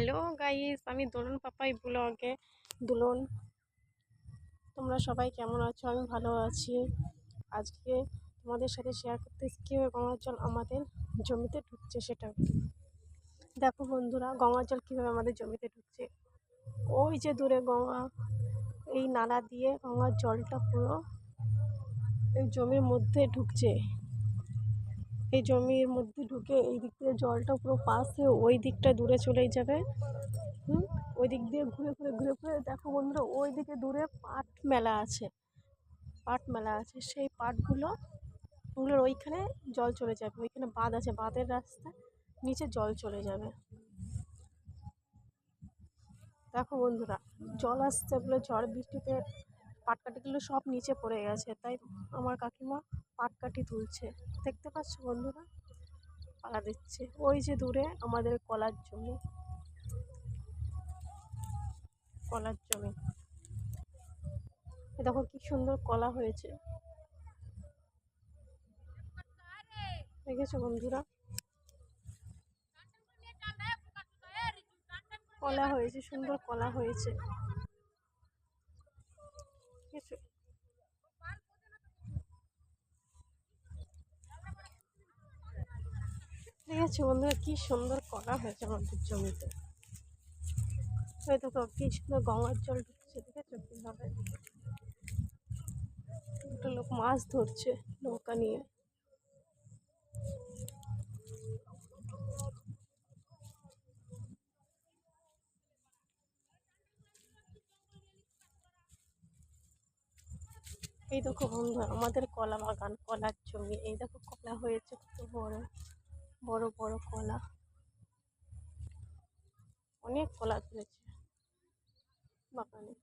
Hello guys, আমি দোলন পাপাই ব্লগে। দুলন, তোমরা সবাই কেমন আছো? আমি ভালো আছি। আজকে তোমাদের সাথে শেয়ার করতে কীভাবে গঙ্গার জল আমাদের জমিতে ঢুকছে সেটা। দেখো বন্ধুরা, গঙ্গার জল কীভাবে আমাদের জমিতে ঢুকছে। ওই যে দূরে গঙ্গা, এই নালা দিয়ে গঙ্গার জলটা পুরো এই জমির মধ্যে ঢুকছে। এই জমির মধ্যে ঢুকে এই দিক দিয়ে জলটা পুরো হয়ে ওই দিকটা দূরে চলেই যাবে। হুম? ওই দিক দিয়ে ঘুরে ঘুরে ঘুরে ঘুরে দেখো বন্ধুরা, ওই দিকে দূরে পাট মেলা আছে। পাট মেলা আছে। সেই পাটগুলো, ওগুলোর ওইখানে জল চলে যাবে। ওইখানে বাঁধ আছে, বাঁধের রাস্তা নিচে জল চলে যাবে। দেখো বন্ধুরা, জল আসছে বলে ঝড় বৃষ্টিতে পাটকাঠিগুলো সব নিচে পড়ে গেছে, তাই আমার কাকিমা পাটকাঠি তুলছে। দেখতে পাচ্ছ বন্ধুরা? পালা দিচ্ছে। ওই যে দূরে আমাদের কলার জমি। কলার জমি। দেখো কি সুন্দর কলা হয়েছে। দেখেছ বন্ধুরা? কলা হয়েছে, সুন্দর কলা হয়েছে দেখেছ আছে বন্ধুরা কি সুন্দর করা হয়েছে আমাদের জমিতে। হয়তো কি সুন্দর গঙ্গার জল ঢুকছে দেখেছ একটা লোক মাছ ধরছে নৌকা নিয়ে। এই দেখো বন্ধু, আমাদের কলা বাগান, কলার জমি। এই দেখো কলা হয়েছে কত বড়। বড় বড় কলা। অনেক কলা ধরেছে বাগানে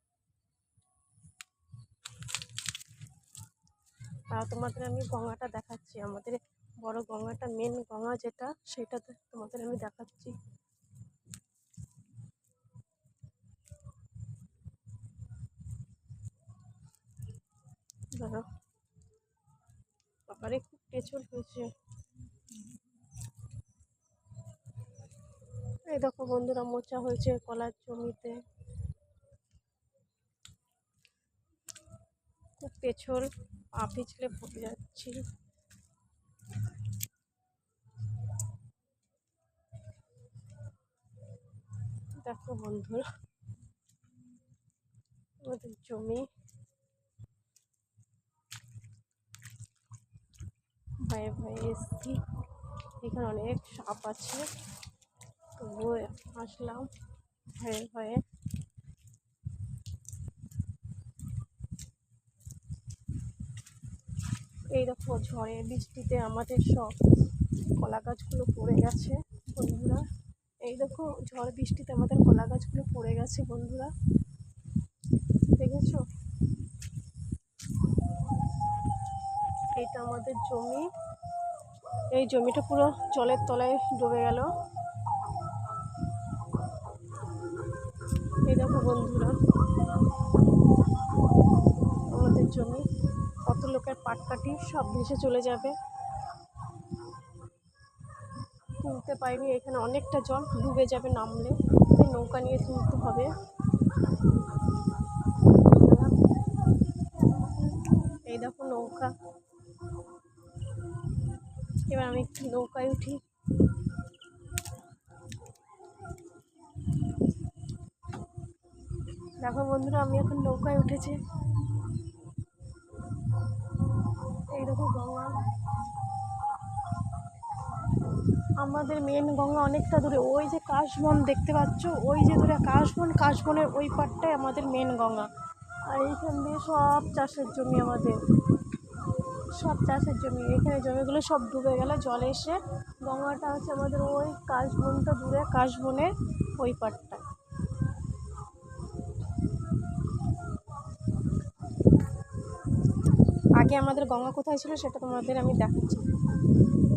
তা তোমাদের আমি গঙ্গাটা দেখাচ্ছি। আমাদের বড় গঙ্গাটা মেন গঙ্গা যেটা, সেটা তোমাদের আমি দেখাচ্ছি। বাবারে খুব পেছল হয়েছে। এই দেখো বন্ধুরা, মোচা হয়েছে কলার জমিতে। খুব পেছল, পা পিছলে পড়ে যাচ্ছি। দেখো বন্ধুরা, আমাদের জমি। ভয়ে ভয়ে এসছি। এখানে অনেক সাপ আছে। আসলাম। ভয়ে ভয়ে এই দেখো ঝড়ে, বৃষ্টিতে আমাদের সব কলা গাছগুলো পড়ে গেছে, বন্ধুরা। এই দেখো ঝড়, বৃষ্টিতে আমাদের কলা গাছগুলো পড়ে গেছে, বন্ধুরা। দেখেছ? এইটা আমাদের জমি। এই জমিটা পুরো জলের তলায় ডুবে গেল। এই দেখো বন্ধুরা, আমাদের জমি, কত লোকের পাট কাটি, সব ভেসে চলে যাবে। তুলতে পারিনি, এখানে অনেকটা জল ডুবে যাবে নামলে নৌকা নিয়ে তুলতে হবে। এই দেখো নৌকা। এবার আমি একটু নৌকায় উঠি। দেখো বন্ধুরা, আমি এখন নৌকায় উঠেছি। এই গঙ্গা। আমাদের মেন গঙ্গা অনেকটা দূরে। ওই যে কাশবন দেখতে পাচ্ছ? ওই যে দূরে কাশবন, কাশবনের ওই পারটাই আমাদের মেন গঙ্গা। আর এইখান দিয়ে সব চাষের জমি আমাদের। সব চাষের জমি। এখানে জমিগুলো সব ডুবে গেলে। জলে এসে গঙ্গাটা হচ্ছে আমাদের ওই কাশবনটা দূরে, কাশবনের ওই পারটা আগে আমাদের গঙ্গা কোথায় ছিল সেটা তোমাদের আমি দেখাচ্ছি।